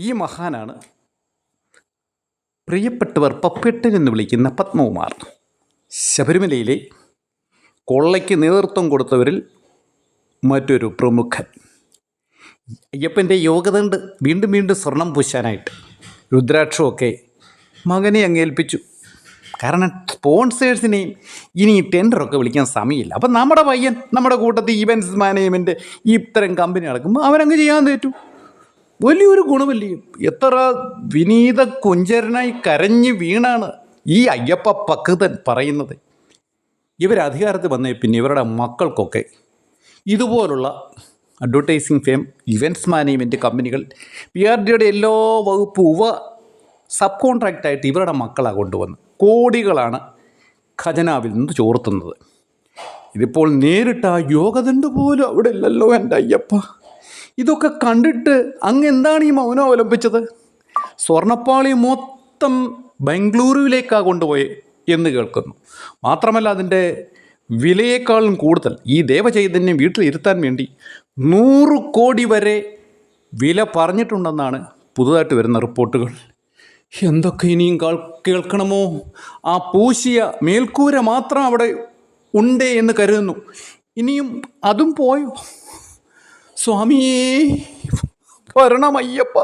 ഈ മഹാനാണ് പ്രിയപ്പെട്ടവർ പപ്പേട്ടൻ എന്ന് വിളിക്കുന്ന പത്മകുമാർ. ശബരിമലയിലെ കൊള്ളയ്ക്ക് നേതൃത്വം കൊടുത്തവരിൽ മറ്റൊരു പ്രമുഖൻ. അയ്യപ്പന്റെ യോഗതണ്ട് വീണ്ടും വീണ്ടും സ്വർണം പൂശാനായിട്ട്. രുദ്രാക്ഷമൊക്കെ മകനെ അങ്ങേൽപ്പിച്ചു. കാരണം സ്പോൺസേഴ്സിനെയും ഇനി ടെൻഡറൊക്കെ വിളിക്കാൻ സമയമില്ല. അപ്പം നമ്മുടെ പയ്യൻ നമ്മുടെ കൂട്ടത്തിൽ ഇവൻസ് മാനേജ്മെന്റ് ഇത്തരം കമ്പനി നടക്കുമ്പോൾ അവരങ്ങ് ചെയ്യാൻ തെറ്റു. വലിയൊരു ഗുണമല്ലേ? എത്ര വിനീത കുഞ്ചരനായി കരഞ്ഞു വീണാണ് ഈ അയ്യപ്പ പക്തൻ പറയുന്നത്. ഇവർ അധികാരത്തിൽ വന്നേ പിന്നെ ഇവരുടെ മക്കൾക്കൊക്കെ ഇതുപോലുള്ള അഡ്വർടൈസിങ് ഫേം ഇവന്റ്സ് മാനേജ്മെന്റ് കമ്പനികൾ പി ആർ ഡിയുടെ എല്ലാ വകുപ്പ് ഉപ സബ് കോൺട്രാക്റ്റായിട്ട് ഇവരുടെ മക്കളാണ് കൊണ്ടുവന്ന് കോടികളാണ് ഖജനാവിൽ നിന്ന് ചോർത്തുന്നത്. ഇതിപ്പോൾ നേരിട്ട് ആ യോഗദണ്ഡ് പോലും അവിടെ ഇല്ലല്ലോ എന്റെ അയ്യപ്പ. ഇതൊക്കെ കണ്ടിട്ട് അങ്ങ് എന്താണ് ഈ മൗനം അവലംബിച്ചത്? സ്വർണപ്പാളി മൊത്തം ബംഗളൂരുവിലേക്കാണ് കൊണ്ടുപോയി എന്ന് കേൾക്കുന്നു. മാത്രമല്ല അതിന്റെ വിലയേക്കാളും കൂടുതൽ. ഈ ദേവചൈതന്യം വീട്ടിൽ ഇരുത്താൻ വേണ്ടി നൂറ് കോടി വരെ വില പറഞ്ഞിട്ടുണ്ടെന്നാണ് പുതുതായിട്ട് വരുന്ന റിപ്പോർട്ടുകൾ. എന്തൊക്കെ ഇനിയും കേൾക്കണമോ? ആ പൂശിയ മേൽക്കൂര മാത്രം അവിടെ ഉണ്ടേ എന്ന് കരുതുന്നു. ഇനിയും അതും പോയോ? സ്വാമിയേ വരണമയ്യപ്പ.